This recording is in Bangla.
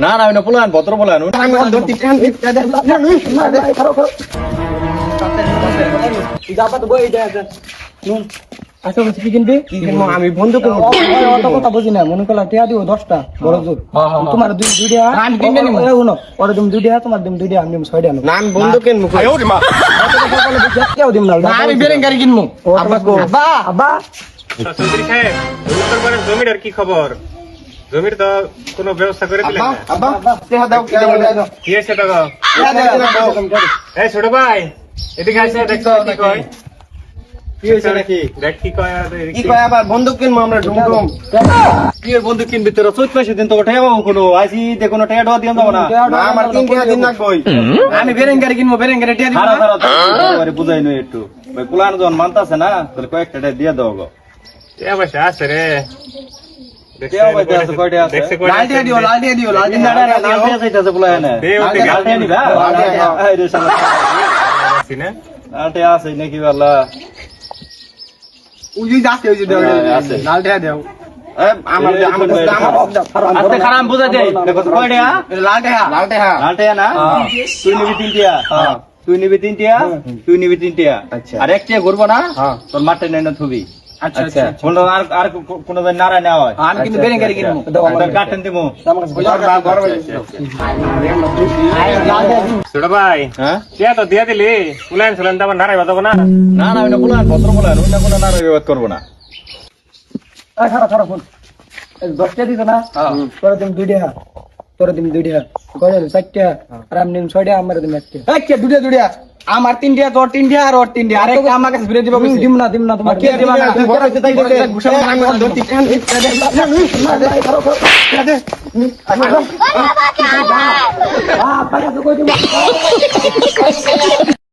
না না ওইটা পোলান ভদ্র পোলান আমি বন্ধু অত কথা বুঝি না মনে করলাম টিয়া দিব দশটা বড় জোর তোমার দুই দুই টাকা পরে তুমি দুই টাকা তোমার তুমি দুই টাকা আমি দিব ছয় টাকা নান বন্ধু কেন কেউ দিম না আমি বেরেন গাড়ি কিনবো আব্বা আব্বা আর কি খবর জমির তো কোনো ব্যবস্থা করে দিলেন কি দাও কি আছে এই ছোট ভাই এদিকে আসে দেখতো কি কয়? কি হইছে নাকি? দেখ কি কয় কি কয়? আবার বন্ধু কিনবো আমরা ডুম ডুম কি এর বন্ধু কিনবি তোরা? চৈত মাসে দিন তো ঠেয়া পাবো কোনো। আইসি দেখো না ঠেয়া দেওয়া দিয়ে যাব না না আমার তিন দিন আমি বেরেন গাড়ি কিনবো বেরেন গাড়ি টিয়া দিব বুঝাই নই একটু। ওই পোলান যখন মানতাছে না তাহলে কয়েকটা টাকা দিয়ে দাও গো। এ অবশ্য আছে রে। আছে, নাকি বালা আছে। লাল দেও তুই নিবি তিন টিয়া তুই নিবি তিন টিয়া তুই নিবি তিন টিয়া আচ্ছা। আর এক টিয়া ঘুরবো না হ্যাঁ। তোর মাঠে নেই না থুবি আচ্ছা আচ্ছা আচ্ছা কোনো আর আর কোনো নারা নেওয়া হয়। আমি কিন্তু বেরেন গাড়ি কিনবো। কাটেন দিমু। ছোট ভাই হ্যাঁ? কে তো দিয়া দিলি। উলাইন সুলাইন তো নারাই বাজাবো না। না না ওইটা বলান ভদ্র বলান ওইটা কোনো নারা বিবাদ করব না। খারাপ খারাপ ফোন দশটা দিত না? তোরা তুমি দুই টাকা। তোরা তুমি দুই গজাল চারটা আর আমি নিম ছয়টা আমার তুমি একটা একটা দুটা দুটা আমার তিনটা তোর তিনটা আর ওর তিনটা আরে আমার কাছে ফিরে দিবা দিম না দিম না তোমার কে দিবা না বড় হইছে